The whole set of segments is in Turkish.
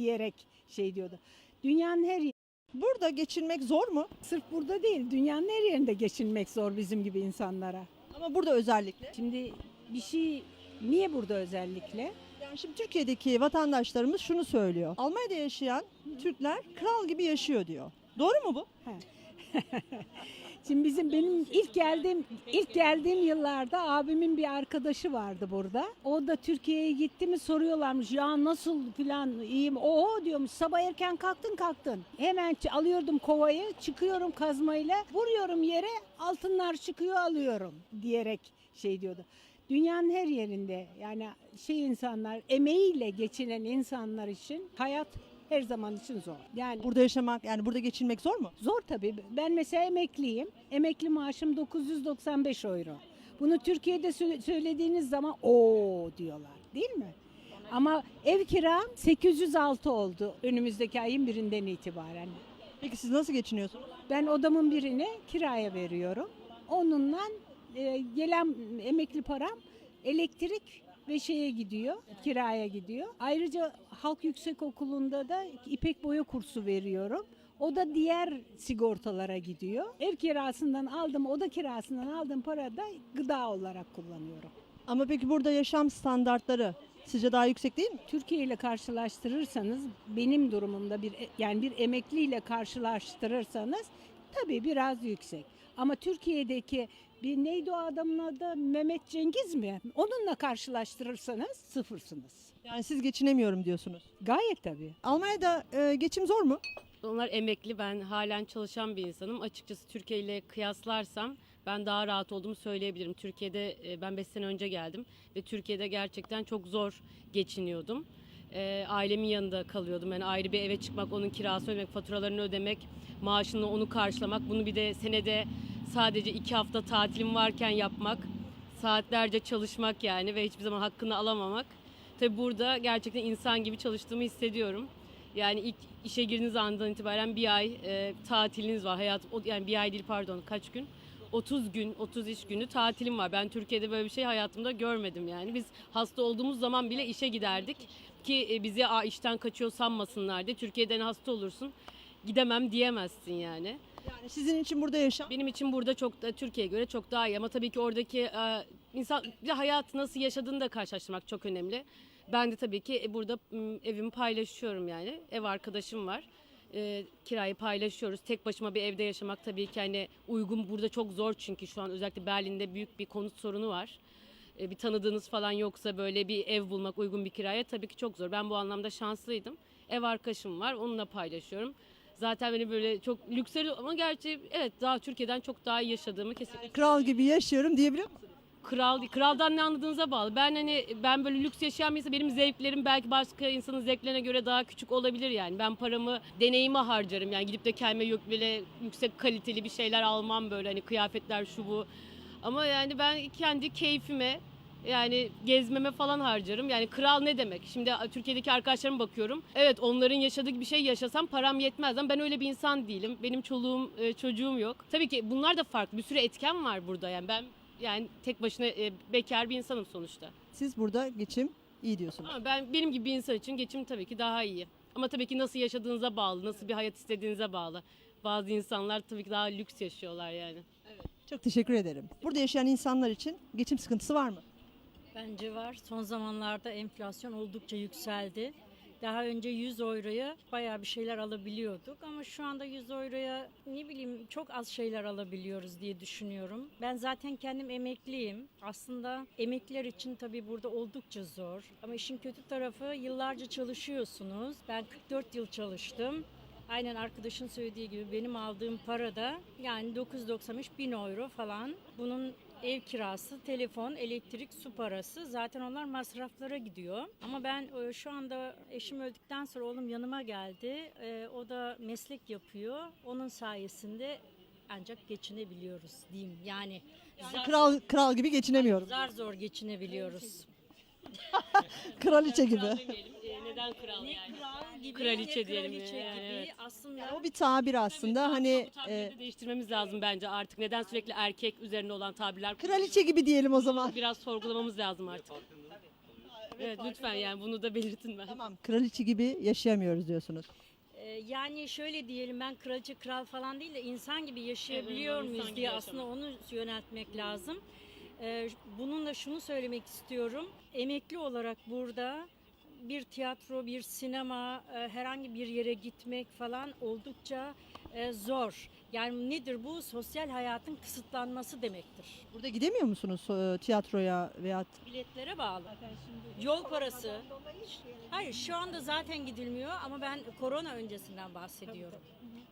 diyerek şey diyordu. Dünyanın her yeri, Burada geçinmek zor mu? sırf burada değil, dünyanın her yerinde geçinmek zor bizim gibi insanlara. Ama burada özellikle. Şimdi bir şey niye burada özellikle? Yani şimdi Türkiye'deki vatandaşlarımız şunu söylüyor. Almanya'da yaşayan Türkler kral gibi yaşıyor diyor. Doğru mu bu? Şimdi bizim benim ilk geldiğim ilk geldiğim yıllarda abimin bir arkadaşı vardı burada. O da Türkiye'ye gitti mi soruyorlarmış ya nasıl filan iyiyim. Oo diyormuş sabah erken kalktın kalktın. Hemen alıyordum kovayı çıkıyorum kazmayla vuruyorum yere altınlar çıkıyor alıyorum diyerek şey diyordu. Dünyanın her yerinde yani şey insanlar emeğiyle geçinen insanlar için hayat her zaman için zor. Yani Burada yaşamak yani burada geçinmek zor mu? Zor tabii. Ben mesela emekliyim. Emekli maaşım 995 euro. Bunu Türkiye'de sö- söylediğiniz zaman o diyorlar değil mi? Ama ev kiram 806 oldu önümüzdeki ayın birinden itibaren. Peki siz nasıl geçiniyorsunuz? Ben odamın birini kiraya veriyorum. Onunla e, gelen emekli param elektrik ve şeye gidiyor, kiraya gidiyor. Ayrıca Halk Yüksek Okulu'nda da İpek boya kursu veriyorum. O da diğer sigortalara gidiyor. Ev kirasından aldım, oda kirasından aldığım para da gıda olarak kullanıyorum. Ama peki burada yaşam standartları sizce daha yüksek değil mi? Türkiye ile karşılaştırırsanız benim durumumda bir yani bir emekliyle karşılaştırırsanız tabii biraz yüksek. Ama Türkiye'deki bir neydi o adamın adı Mehmet Cengiz mi? Onunla karşılaştırırsanız sıfırsınız. Yani siz geçinemiyorum diyorsunuz. Gayet tabii. Almanya'da e, geçim zor mu? Onlar emekli, ben halen çalışan bir insanım. Açıkçası Türkiye ile kıyaslarsam ben daha rahat olduğumu söyleyebilirim. Türkiye'de e, ben 5 sene önce geldim ve Türkiye'de gerçekten çok zor geçiniyordum. E, ailemin yanında kalıyordum. Yani ayrı bir eve çıkmak, onun kirasını ödemek, faturalarını ödemek, maaşını onu karşılamak. Bunu bir de senede sadece iki hafta tatilim varken yapmak, saatlerce çalışmak yani ve hiçbir zaman hakkını alamamak. Tabi burada gerçekten insan gibi çalıştığımı hissediyorum. Yani ilk işe girdiğiniz andan itibaren bir ay e, tatiliniz var. Hayat yani bir ay değil pardon kaç gün? 30 gün, 30 iş günü tatilim var. Ben Türkiye'de böyle bir şey hayatımda görmedim yani. Biz hasta olduğumuz zaman bile işe giderdik ki e, bizi "Aa, işten kaçıyor sanmasınlar diye. Türkiye'den hasta olursun gidemem diyemezsin yani. Yani sizin için burada yaşam Benim için burada çok da Türkiye'ye göre çok daha iyi ama tabii ki oradaki e, insan bir de hayat nasıl yaşadığını da karşılaştırmak çok önemli. Ben de tabii ki e, burada evimi paylaşıyorum yani. Ev arkadaşım var. E, kirayı paylaşıyoruz. Tek başıma bir evde yaşamak tabii ki hani uygun burada çok zor çünkü şu an özellikle Berlin'de büyük bir konut sorunu var. E, bir tanıdığınız falan yoksa böyle bir ev bulmak uygun bir kiraya tabii ki çok zor. Ben bu anlamda şanslıydım. Ev arkadaşım var. Onunla paylaşıyorum. Zaten beni böyle çok lüksleri ama gerçi evet daha Türkiye'den çok daha iyi yaşadığımı kesinlikle kral gibi yaşıyorum diyebiliyor musunuz? kral kraldan ne anladığınıza bağlı. Ben hani ben böyle lüks yaşayan bir insan benim zevklerim belki başka insanın zevklerine göre daha küçük olabilir yani. Ben paramı deneyime harcarım. Yani gidip de kendime yok böyle yüksek kaliteli bir şeyler almam böyle hani kıyafetler şu bu. Ama yani ben kendi keyfime yani gezmeme falan harcarım. Yani kral ne demek? Şimdi Türkiye'deki arkadaşlarıma bakıyorum. Evet onların yaşadığı bir şey yaşasam param yetmez ama ben öyle bir insan değilim. Benim çoluğum, e, çocuğum yok. Tabii ki bunlar da farklı. Bir sürü etken var burada yani. Ben yani tek başına e, bekar bir insanım sonuçta. Siz burada geçim iyi diyorsunuz. Ama ben benim gibi bir insan için geçim tabii ki daha iyi. Ama tabii ki nasıl yaşadığınıza bağlı, nasıl bir hayat istediğinize bağlı. Bazı insanlar tabii ki daha lüks yaşıyorlar yani. Çok teşekkür ederim. Burada yaşayan insanlar için geçim sıkıntısı var mı? Bence var. Son zamanlarda enflasyon oldukça yükseldi. Daha önce 100 euroya bayağı bir şeyler alabiliyorduk ama şu anda 100 euroya ne bileyim çok az şeyler alabiliyoruz diye düşünüyorum. Ben zaten kendim emekliyim. Aslında emekliler için tabii burada oldukça zor. Ama işin kötü tarafı yıllarca çalışıyorsunuz. Ben 44 yıl çalıştım. Aynen arkadaşın söylediği gibi benim aldığım para da yani 993 bin euro falan. Bunun ev kirası, telefon, elektrik, su parası zaten onlar masraflara gidiyor. Ama ben e, şu anda eşim öldükten sonra oğlum yanıma geldi. E, O da meslek yapıyor. Onun sayesinde ancak geçinebiliyoruz diyeyim. Yani zar, Kral kral gibi geçinemiyorum. zar zor geçinebiliyoruz. Kraliçe gibi. Demeyelim, e, neden kral Ne yani? kral gibi Kraliçe ne diyelim kraliçe yani, gibi. evet. Aslında O bir tabir aslında hani bu tabirleri e, de değiştirmemiz lazım bence artık. Neden sürekli erkek üzerine olan tabirler kraliçe gibi diyelim o zaman. Biraz sorgulamamız lazım artık. Evet lütfen yani bunu da belirtin ben. Tamam kraliçe gibi yaşayamıyoruz diyorsunuz. Ee, Yani şöyle diyelim ben kraliçe kral falan değil de insan gibi yaşayabiliyor Evet, insan muyuz gibi diye yaşamak. aslında onu yöneltmek lazım. Ee, Bununla şunu söylemek istiyorum. Emekli olarak burada bir tiyatro, bir sinema, e, herhangi bir yere gitmek falan oldukça e, zor. Yani nedir bu? Sosyal hayatın kısıtlanması demektir. Burada gidemiyor musunuz e, tiyatroya veya Biletlere bağlı. Yol parası. Hayır şu anda zaten gidilmiyor ama ben korona öncesinden bahsediyorum.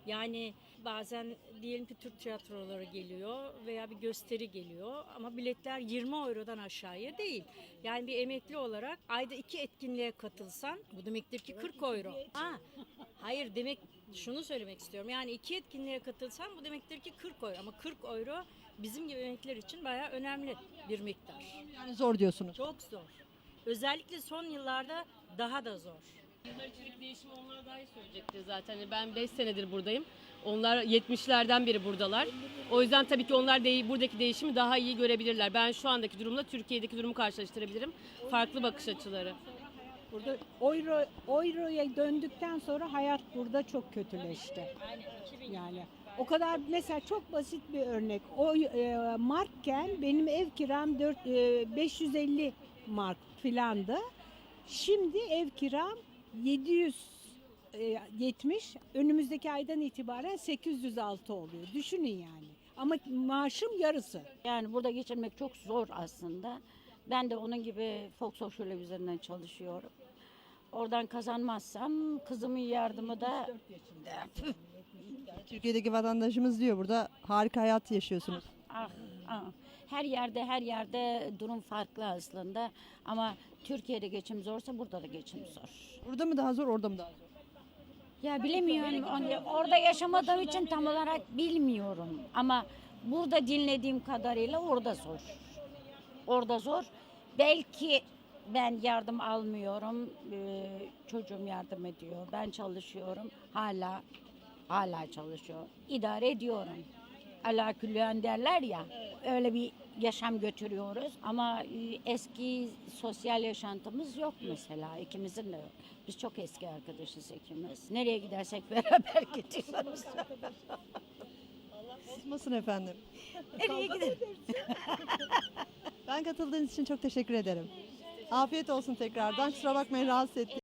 Yani bazen diyelim ki Türk tiyatroları geliyor veya bir gösteri geliyor ama biletler 20 eurodan aşağıya değil. Yani bir emekli olarak ayda iki etkinliğe katılsan bu demektir ki 40 euro. Ha, hayır demek şunu söylemek istiyorum. Yani iki etkinliğe katılsan bu demektir ki 40 euro ama 40 euro bizim gibi emekliler için bayağı önemli bir miktar. yani zor diyorsunuz. Çok zor. Özellikle son yıllarda daha da zor. Yıllar içerik değişimi onlar daha iyi söyleyecektir zaten. Yani Ben 5 senedir buradayım. Onlar 70'lerden beri buradalar. O yüzden tabii ki onlar de, buradaki değişimi daha iyi görebilirler. Ben şu andaki durumla Türkiye'deki durumu karşılaştırabilirim. Farklı bakış açıları. Burada euro euroya döndükten sonra hayat burada çok kötüleşti. Yani o kadar mesela çok basit bir örnek. O e, markken benim ev kiram 4 e, 550 mark filandı. Şimdi ev kiram 770. Önümüzdeki aydan itibaren 806 oluyor. Düşünün yani. Ama maaşım yarısı. Yani burada geçirmek çok zor aslında. Ben de onun gibi Fox Social üzerinden çalışıyorum. Oradan kazanmazsam kızımın yardımı da Türkiye'deki vatandaşımız diyor burada harika hayat yaşıyorsunuz. ah, ah. Her yerde her yerde durum farklı aslında. Ama Türkiye'de geçim zorsa burada da geçim zor. Burada mı daha zor orada mı daha zor? Ya bilemiyorum. Hani Orada yaşamadığım için tam olarak bilmiyorum. Ama burada dinlediğim kadarıyla orada zor. Orada zor. Belki ben yardım almıyorum. Ee, çocuğum yardım ediyor. Ben çalışıyorum. Hala hala çalışıyor. İdare ediyorum. Ala külliyen derler ya. Öyle bir yaşam götürüyoruz ama e, eski sosyal yaşantımız yok mesela ikimizin de yok. Biz çok eski arkadaşız ikimiz. Nereye gidersek beraber gidiyoruz. Olmasın efendim. Nereye gidelim? Ben katıldığınız için çok teşekkür ederim. Afiyet olsun tekrardan. Kusura bakmayın rahatsız ettim.